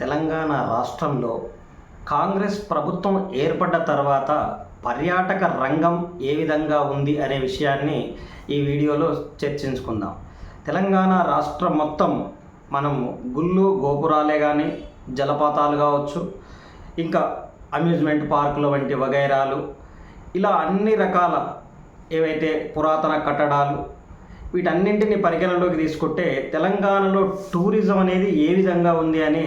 తెలంగాణ రాష్ట్రంలో కాంగ్రెస్ ప్రభుత్వం ఏర్పడ్డ తర్వాత పర్యాటక రంగం ఏ విధంగా ఉంది అనే విషయాన్ని ఈ వీడియోలో చర్చించుకుందాం. తెలంగాణ రాష్ట్రం మొత్తం మనం గుళ్ళు గోపురాలే కానీ జలపాతాలు కావచ్చు ఇంకా అమ్యూజ్మెంట్ పార్కులు వంటి వగైరాలు ఇలా అన్ని రకాల ఏవైతే పురాతన కట్టడాలు వీటన్నింటిని పరిగణలోకి తీసుకుంటే తెలంగాణలో టూరిజం అనేది ఏ విధంగా ఉంది అని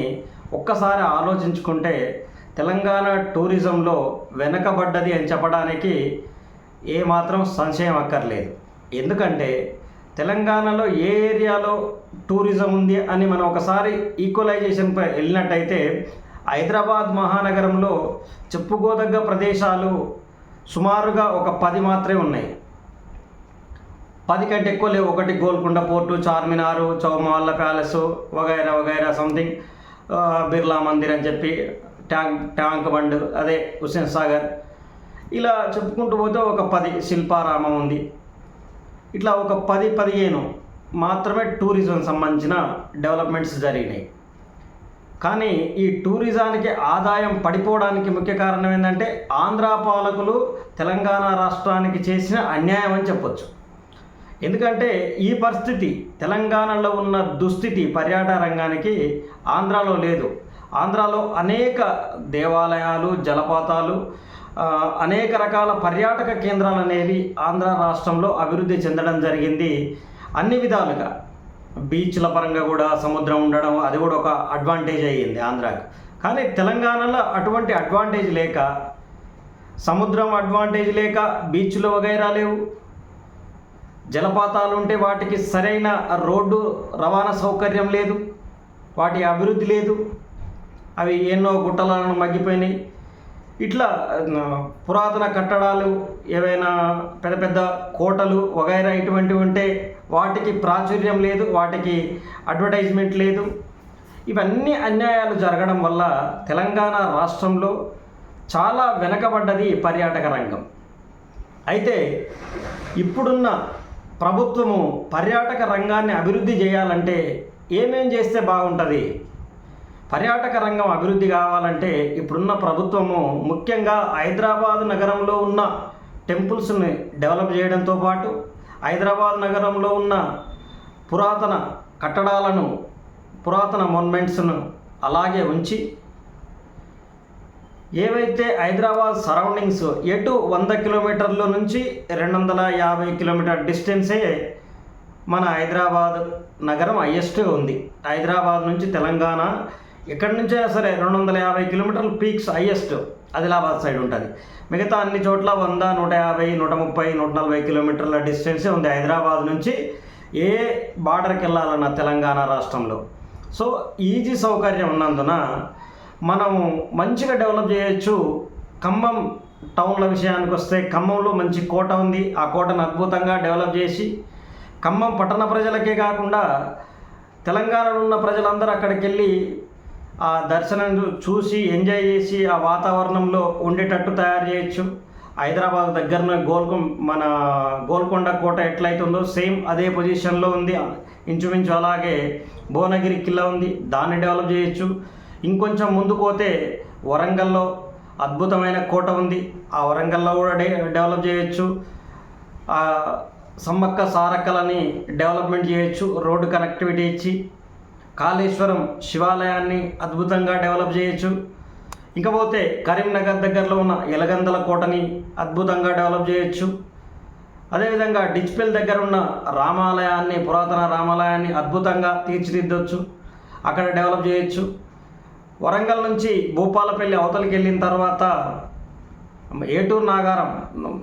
ఒక్కసారి ఆలోచించుకుంటే తెలంగాణ టూరిజంలో వెనకబడ్డది అని చెప్పడానికి ఏమాత్రం సంశయం అక్కర్లేదు. ఎందుకంటే తెలంగాణలో ఏ ఏరియాలో టూరిజం ఉంది అని మనం ఒకసారి ఈక్వలైజేషన్పై వెళ్ళినట్టయితే హైదరాబాద్ మహానగరంలో చెప్పుకోదగ్గ ప్రదేశాలు సుమారుగా ఒక పది మాత్రమే ఉన్నాయి. పది కంటే ఎక్కువ లేవు. ఒకటి గోల్కొండ పోర్టు చార్మినారు చౌమాళ్ళ ప్యాలెస్ వగైరా వగైరా సంథింగ్. బిర్లా మందిర్ అని చెప్పి ట్యాంక్ ట్యాంక్ బండ్ అదే హుస్సేన్ సాగర్. ఇలా చెప్పుకుంటూ పోతే ఒక పది శిల్పారామం ఉంది. ఇట్లా ఒక పది పదిహేను మాత్రమే టూరిజం సంబంధించిన డెవలప్మెంట్స్ జరిగినాయి. కానీ ఈ టూరిజానికి ఆదాయం పడిపోవడానికి ముఖ్య కారణం ఏంటంటే ఆంధ్ర పాలకులు తెలంగాణ రాష్ట్రానికి చేసిన అన్యాయం అని చెప్పొచ్చు. ఎందుకంటే ఈ పరిస్థితి తెలంగాణలో ఉన్న దుస్థితి పర్యాటక రంగానికి ఆంధ్రాలో లేదు. ఆంధ్రాలో అనేక దేవాలయాలు జలపాతాలు అనేక రకాల పర్యాటక కేంద్రాలు అనేవి ఆంధ్ర రాష్ట్రంలో అభివృద్ధి చెందడం జరిగింది అన్ని విధాలుగా. బీచ్ల పరంగా కూడా సముద్రం ఉండడం అది కూడా ఒక అడ్వాంటేజ్ అయ్యింది ఆంధ్రాకు. కానీ తెలంగాణలో అటువంటి అడ్వాంటేజ్ లేక సముద్రం అడ్వాంటేజ్ లేక బీచ్లు వగైరా లేవు. జలపాతాలు ఉంటే వాటికి సరైన రోడ్డు రవాణా సౌకర్యం లేదు వాటి అభివృద్ధి లేదు. అవి ఎన్నో గుట్టలను మగ్గిపోయినాయి. ఇట్లా పురాతన కట్టడాలు ఏవైనా పెద్ద పెద్ద కోటలు వగైరా ఇటువంటివి ఉంటే వాటికి ప్రాచుర్యం లేదు వాటికి అడ్వర్టైజ్మెంట్ లేదు. ఇవన్నీ అన్యాయాలు జరగడం వల్ల తెలంగాణ రాష్ట్రంలో చాలా వెనకబడ్డది పర్యాటక రంగం. అయితే ఇప్పుడున్న ప్రభుత్వము పర్యాటక రంగాన్ని అభివృద్ధి చేయాలంటే ఏమేం చేస్తే బాగుంటుంది? పర్యాటక రంగం అభివృద్ధి కావాలంటే ఇప్పుడున్న ప్రభుత్వము ముఖ్యంగా హైదరాబాద్ నగరంలో ఉన్న టెంపుల్స్ని డెవలప్ చేయడంతో పాటు హైదరాబాద్ నగరంలో ఉన్న పురాతన కట్టడాలను పురాతన మొన్మెంట్స్ను అలాగే ఉంచి ఏవైతే హైదరాబాద్ సరౌండింగ్స్ ఎటు వంద కిలోమీటర్ల నుంచి రెండు వందల యాభై కిలోమీటర్ డిస్టెన్సే మన హైదరాబాద్ నగరం హయ్యెస్ట్ ఉంది. హైదరాబాద్ నుంచి తెలంగాణ ఎక్కడి నుంచైనా సరే రెండు వందల యాభై కిలోమీటర్లు పీక్స్ హయ్యెస్ట్ ఆదిలాబాద్ సైడ్ ఉంటుంది. మిగతా అన్ని చోట్ల వంద నూట యాభై నూట ముప్పై నూట నలభై కిలోమీటర్ల డిస్టెన్సే ఉంది హైదరాబాద్ నుంచి ఏ బార్డర్కి వెళ్ళాలన్న తెలంగాణ రాష్ట్రంలో. సో ఈజీ సౌకర్యం ఉన్నందున మనం మంచిగా డెవలప్ చేయొచ్చు. ఖమ్మం టౌన్ల విషయానికి వస్తే ఖమ్మంలో మంచి కోట ఉంది. ఆ కోటను అద్భుతంగా డెవలప్ చేసి ఖమ్మం పట్టణ ప్రజలకే కాకుండా తెలంగాణలో ఉన్న ప్రజలందరూ అక్కడికి వెళ్ళి ఆ దర్శనం చూ- చూసి ఎంజాయ్ చేసి ఆ వాతావరణంలో ఉండేటట్టు తయారు చేయొచ్చు. హైదరాబాద్ దగ్గరన గోల్కొ మన గోల్కొండ కోట ఎట్లయితుందో సేమ్ అదే పొజిషన్లో ఉంది. ఇంచుమించు అలాగే భువనగిరి కిల్లా ఉంది. దాన్ని డెవలప్ చేయొచ్చు. ఇంకొంచెం ముందుకు పోతే వరంగల్లో అద్భుతమైన కోట ఉంది. ఆ వరంగల్లో కూడా డే డెవలప్ చేయొచ్చు. సమ్మక్క సారక్కలని డెవలప్మెంట్ చేయొచ్చు. రోడ్డు కనెక్టివిటీ ఇచ్చి కాళేశ్వరం శివాలయాన్ని అద్భుతంగా డెవలప్ చేయొచ్చు. ఇంకపోతే కరీంనగర్ దగ్గరలో ఉన్న ఎలగందల కోటని అద్భుతంగా డెవలప్ చేయొచ్చు. అదేవిధంగా డిచ్పెల్ దగ్గర ఉన్న రామాలయాన్ని పురాతన రామాలయాన్ని అద్భుతంగా తీర్చిదిద్దొచ్చు. అక్కడ డెవలప్ చేయొచ్చు. వరంగల్ నుంచి భూపాలపల్లి అవతలికి వెళ్ళిన తర్వాత ఏటూరు నాగారం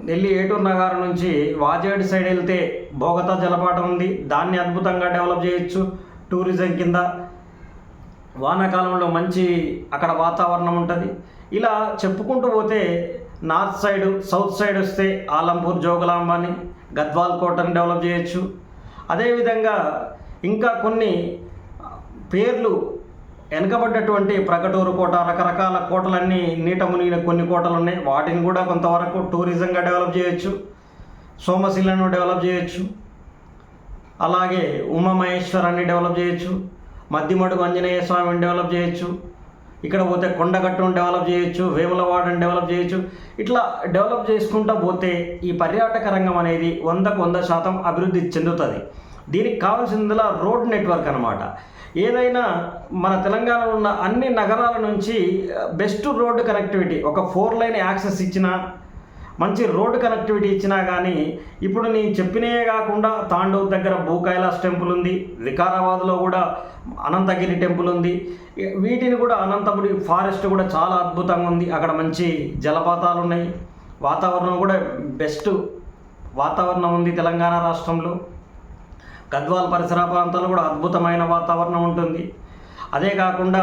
వెళ్ళి ఏటూరు నాగారం నుంచి వాజేడు సైడ్ వెళ్తే బోగతా జలపాతం ఉంది. దాన్ని అద్భుతంగా డెవలప్ చేయొచ్చు టూరిజం కింద. వానాకాలంలో మంచి అక్కడ వాతావరణం ఉంటుంది. ఇలా చెప్పుకుంటూ పోతే నార్త్ సైడ్ సౌత్ సైడ్ వస్తే ఆలంపూర్ జోగులాంబాని గద్వాల్ కోటని డెవలప్ చేయొచ్చు. అదేవిధంగా ఇంకా కొన్ని పేర్లు వెనకబడ్డటువంటి ప్రకటూరు కోట రకరకాల కోటలన్నీ నీట మునిగిన కొన్ని కోటలు ఉన్నాయి వాటిని కూడా కొంతవరకు టూరిజంగా డెవలప్ చేయొచ్చు. సోమశిలను డెవలప్ చేయొచ్చు. అలాగే ఉమామహేశ్వరాన్ని డెవలప్ చేయొచ్చు. మద్దిమడుగు ఆంజనేయ స్వామిని డెవలప్ చేయొచ్చు. ఇక్కడ పోతే కొండగట్టును డెవలప్ చేయొచ్చు. వేములవాడని డెవలప్ చేయొచ్చు. ఇట్లా డెవలప్ చేసుకుంటూ పోతే ఈ పర్యాటక రంగం అనేది వందకు వంద శాతం అభివృద్ధి చెందుతుంది. దీనికి కావాల్సిందిలా రోడ్ నెట్వర్క్ అనమాట ఏదైనా మన తెలంగాణలో ఉన్న అన్ని నగరాల నుంచి బెస్ట్ రోడ్డు కనెక్టివిటీ ఒక ఫోర్ లైన్ యాక్సెస్ ఇచ్చిన మంచి రోడ్డు కనెక్టివిటీ ఇచ్చినా కానీ ఇప్పుడు నేను చెప్పినవే కాకుండా తాండూర్ దగ్గర భూకైలాస్ టెంపుల్ ఉంది వికారాబాద్లో కూడా అనంతగిరి టెంపుల్ ఉంది. వీటిని కూడా అనంతపురి ఫారెస్ట్ కూడా చాలా అద్భుతంగా ఉంది. అక్కడ మంచి జలపాతాలు ఉన్నాయి. వాతావరణం కూడా బెస్ట్ వాతావరణం ఉంది తెలంగాణ రాష్ట్రంలో. గద్వాల్ పరిసర ప్రాంతాల్లో కూడా అద్భుతమైన వాతావరణం ఉంటుంది. అదే కాకుండా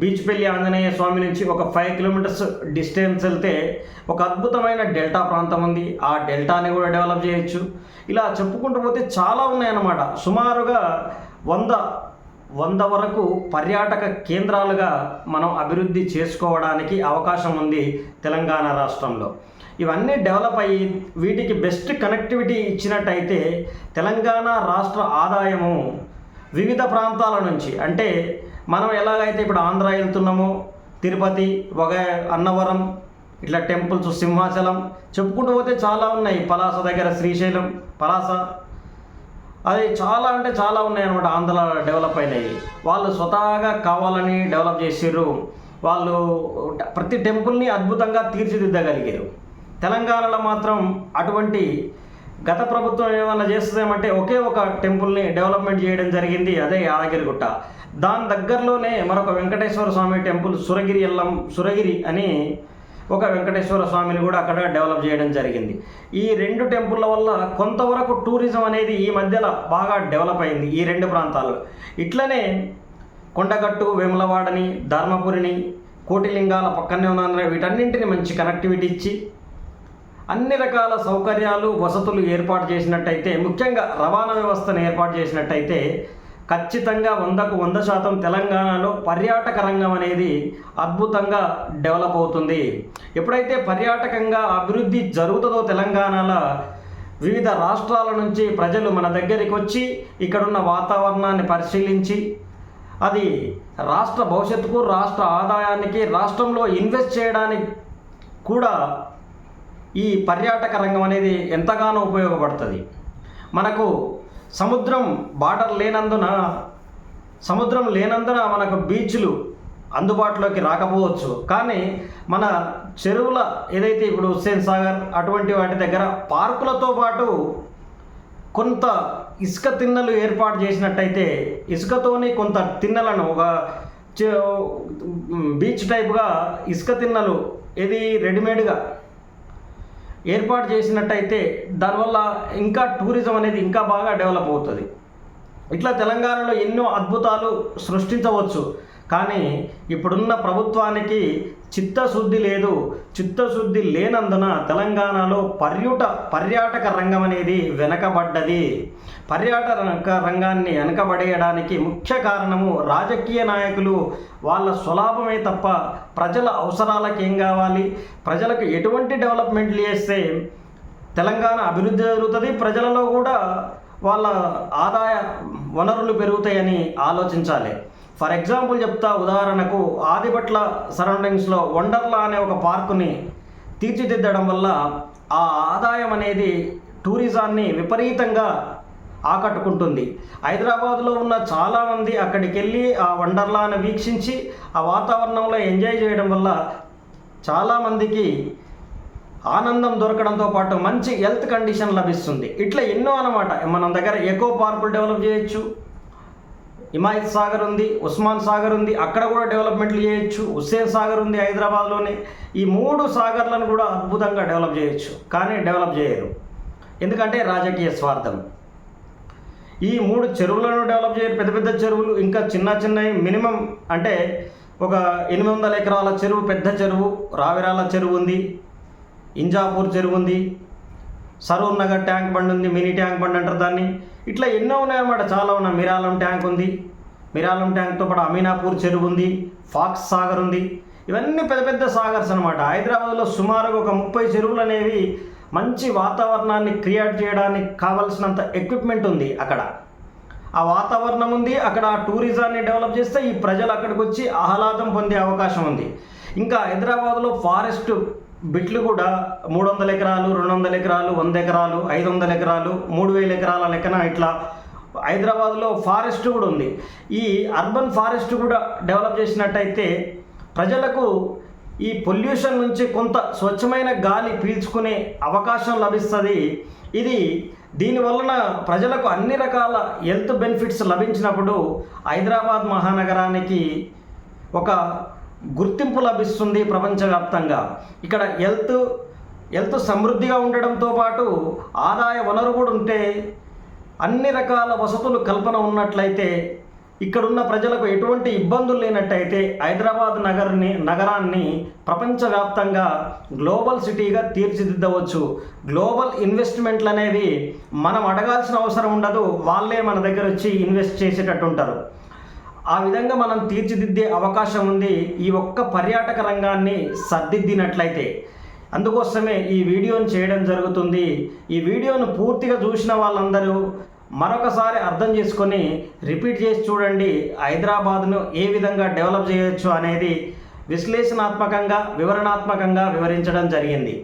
బీచ్పల్లి ఆంజనేయ స్వామి నుంచి ఒక ఫైవ్ కిలోమీటర్స్ డిస్టెన్స్ వెళ్తే ఒక అద్భుతమైన డెల్టా ప్రాంతం ఉంది. ఆ డెల్టాని కూడా డెవలప్ చేయొచ్చు. ఇలా చెప్పుకుంటూ పోతే చాలా ఉన్నాయన్నమాట. సుమారుగా వంద వంద వరకు పర్యాటక కేంద్రాలుగా మనం అభివృద్ధి చేసుకోవడానికి అవకాశం ఉంది తెలంగాణ రాష్ట్రంలో. ఇవన్నీ డెవలప్ అయ్యి వీటికి బెస్ట్ కనెక్టివిటీ ఇచ్చినట్టయితే తెలంగాణ రాష్ట్ర ఆదాయము వివిధ ప్రాంతాల నుంచి అంటే మనం ఎలాగైతే ఇప్పుడు ఆంధ్ర వెళ్తున్నామో తిరుపతి ఒక అన్నవరం ఇట్లా టెంపుల్స్ సింహాచలం చెప్పుకుంటూ పోతే చాలా ఉన్నాయి. పలాస దగ్గర శ్రీశైలం పలాస. అది చాలా అంటే చాలా ఉన్నాయి అనమాట ఆంధ్ర డెవలప్ అయినాయి వాళ్ళు స్వతహాగా కావాలని డెవలప్ చేసారు వాళ్ళు ప్రతి టెంపుల్ని అద్భుతంగా తీర్చిదిద్దగలిగారు. తెలంగాణలో మాత్రం అటువంటి గత ప్రభుత్వం ఏమన్నా చేస్తుందేమంటే ఒకే ఒక టెంపుల్ని డెవలప్మెంట్ చేయడం జరిగింది అదే యాదగిరిగుట్ట. దాని దగ్గరలోనే మరొక వెంకటేశ్వర స్వామి టెంపుల్ సురగిరి ఎల్లం సురగిరి అని ఒక వెంకటేశ్వర స్వామిని కూడా అక్కడ డెవలప్ చేయడం జరిగింది. ఈ రెండు టెంపుల్ల వల్ల కొంతవరకు టూరిజం అనేది ఈ మధ్యలో బాగా డెవలప్ అయింది ఈ రెండు ప్రాంతాల్లో. ఇట్లనే కొండగట్టు వేములవాడని ధర్మపురిని కోటిలింగాల పక్కనే ఉన్న వీటన్నింటిని మంచి కనెక్టివిటీ ఇచ్చి అన్ని రకాల సౌకర్యాలు వసతులు ఏర్పాటు చేసినట్టయితే ముఖ్యంగా రవాణా వ్యవస్థను ఏర్పాటు చేసినట్టయితే ఖచ్చితంగా వందకు వంద శాతం తెలంగాణలో పర్యాటక రంగం అనేది అద్భుతంగా డెవలప్ అవుతుంది. ఎప్పుడైతే పర్యాటకంగా అభివృద్ధి జరుగుతుందో తెలంగాణలో వివిధ రాష్ట్రాల నుంచి ప్రజలు మన దగ్గరికి వచ్చి ఇక్కడున్న వాతావరణాన్ని పరిశీలించి అది రాష్ట్ర భవిష్యత్తుకు రాష్ట్ర ఆదాయానికి రాష్ట్రంలో ఇన్వెస్ట్ చేయడానికి కూడా ఈ పర్యాటక రంగం అనేది ఎంతగానో ఉపయోగపడుతుంది. మనకు సముద్రం బార్డర్ లేనందున సముద్రం లేనందున మనకు బీచ్లు అందుబాటులోకి రాకపోవచ్చు. కానీ మన చెరువుల ఏదైతే ఇప్పుడు హుస్సేన్ సాగర్ అటువంటి వాటి దగ్గర పార్కులతో పాటు కొంత ఇసుక తిన్నలు ఏర్పాటు చేసినట్టయితే ఇసుకతోని కొంత తిన్నలను ఒక బీచ్ టైప్గా ఇసుక తిన్నలు ఇది రెడీమేడ్గా ఏర్పాటు చేసినట్టయితే దానివల్ల ఇంకా టూరిజం అనేది ఇంకా బాగా డెవలప్ అవుతుంది. ఇట్లా తెలంగాణలో ఎన్నో అద్భుతాలు సృష్టించవచ్చు. కానీ ఇప్పుడున్న ప్రభుత్వానికి చిత్తశుద్ధి లేదు. చిత్తశుద్ధి లేనందున తెలంగాణలో పర్యుట పర్యాటక రంగం అనేది వెనకబడ్డది. పర్యాటక రంగాన్ని వెనకబడేయడానికి ముఖ్య కారణము రాజకీయ నాయకులు. వాళ్ళ స్వలాభమే తప్ప ప్రజల అవసరాలకు ఏం కావాలి? ప్రజలకు ఎటువంటి డెవలప్మెంట్లు చేస్తే తెలంగాణ అభివృద్ధి జరుగుతుంది? ప్రజలలో కూడా వాళ్ళ ఆదాయ వనరులు పెరుగుతాయని ఆలోచించాలి. ఫర్ ఎగ్జాంపుల్ చెప్తా ఉదాహరణకు ఆదిపట్ల సరౌండింగ్స్లో వండర్లా అనే ఒక పార్కుని తీర్చిదిద్దడం వల్ల ఆ ఆదాయం అనేది టూరిజాన్ని విపరీతంగా ఆకట్టుకుంటుంది. హైదరాబాద్లో ఉన్న చాలామంది అక్కడికి వెళ్ళి ఆ వండర్లాను వీక్షించి ఆ వాతావరణంలో ఎంజాయ్ చేయడం వల్ల చాలామందికి ఆనందం దొరకడంతో పాటు మంచి హెల్త్ కండిషన్ లభిస్తుంది. ఇట్లా ఎన్నో అనమాట మన దగ్గర ఎకో పార్కులు డెవలప్ చేయొచ్చు. హిమాయత్ సాగర్ ఉంది ఉస్మాన్ సాగర్ ఉంది అక్కడ కూడా డెవలప్మెంట్లు చేయొచ్చు. హుస్సేన్ సాగర్ ఉంది హైదరాబాద్లోనే. ఈ మూడు సాగర్లను కూడా అద్భుతంగా డెవలప్ చేయొచ్చు. కానీ డెవలప్ చేయరు. ఎందుకంటే రాజకీయ స్వార్థం. ఈ మూడు చెరువులను డెవలప్ చేయరు పెద్ద పెద్ద చెరువులు ఇంకా చిన్న చిన్నవి మినిమం అంటే ఒక ఎనిమిది వందల ఎకరాల చెరువు పెద్ద చెరువు రావిరాల చెరువు ఉంది ఇంజాపూర్ చెరువు ఉంది సరూర్ నగర్ ట్యాంక్ బండ్ ఉంది మినీ ట్యాంక్ బండ్ అంటారు దాన్ని. ఇట్లా ఎన్నో ఉన్నాయన్నమాట చాలా ఉన్నాయి. మిరాలం ట్యాంక్ ఉంది మిరాలం ట్యాంక్తో పాటు అమీనాపూర్ చెరువు ఉంది ఫాక్స్ సాగర్ ఉంది. ఇవన్నీ పెద్ద పెద్ద సాగర్స్ అనమాట హైదరాబాద్లో సుమారుగా ఒక ముప్పై చెరువులు అనేవి మంచి వాతావరణాన్ని క్రియేట్ చేయడానికి కావలసినంత ఎక్విప్మెంట్ ఉంది అక్కడ. ఆ వాతావరణం ఉంది అక్కడ టూరిజాన్ని డెవలప్ చేస్తే ఈ ప్రజలు అక్కడికి వచ్చి ఆహ్లాదం పొందే అవకాశం ఉంది. ఇంకా హైదరాబాద్లో ఫారెస్ట్ బిట్లు కూడా మూడు వందల ఎకరాలు రెండు వందల ఎకరాలు వంద ఎకరాలు ఐదు వందల ఎకరాలు మూడు వేల ఎకరాల లెక్కన ఇట్లా హైదరాబాద్లో ఫారెస్ట్ కూడా ఉంది. ఈ అర్బన్ ఫారెస్ట్ కూడా డెవలప్ చేసినట్టయితే ప్రజలకు ఈ పొల్యూషన్ నుంచి కొంత స్వచ్ఛమైన గాలి పీల్చుకునే అవకాశం లభిస్తుంది. ఇది దీనివలన ప్రజలకు అన్ని రకాల హెల్త్ బెనిఫిట్స్ లభించినప్పుడు హైదరాబాద్ మహానగరానికి ఒక గుర్తింపు లభిస్తుంది ప్రపంచవ్యాప్తంగా. ఇక్కడ హెల్త్ హెల్త్ సమృద్ధిగా ఉండడంతో పాటు ఆదాయ వనరు కూడా ఉంటే అన్ని రకాల వసతులు కల్పన ఉన్నట్లయితే ఇక్కడున్న ప్రజలకు ఎటువంటి ఇబ్బందులు లేనట్టయితే హైదరాబాద్ నగర్ని నగరాన్ని ప్రపంచవ్యాప్తంగా గ్లోబల్ సిటీగా తీర్చిదిద్దవచ్చు. గ్లోబల్ ఇన్వెస్ట్మెంట్లు అనేవి మనం అడగాల్సిన అవసరం ఉండదు. వాళ్ళే మన దగ్గర వచ్చి ఇన్వెస్ట్ చేసేటట్టు ఉంటారు. ఆ విధంగా మనం తీర్చిదిద్దే అవకాశం ఉంది. ఈ ఒక్క పర్యాటక రంగాన్ని సర్దిద్దినట్లయితే. అందుకోసమే ఈ వీడియోను చేయడం జరుగుతుంది. ఈ వీడియోను పూర్తిగా చూసిన వాళ్ళందరూ మరొకసారి అర్థం చేసుకొని రిపీట్ చేసి చూడండి హైదరాబాద్ను ఏ విధంగా డెవలప్ చేయొచ్చు అనేది విశ్లేషణాత్మకంగా వివరణాత్మకంగా వివరించడం జరిగింది.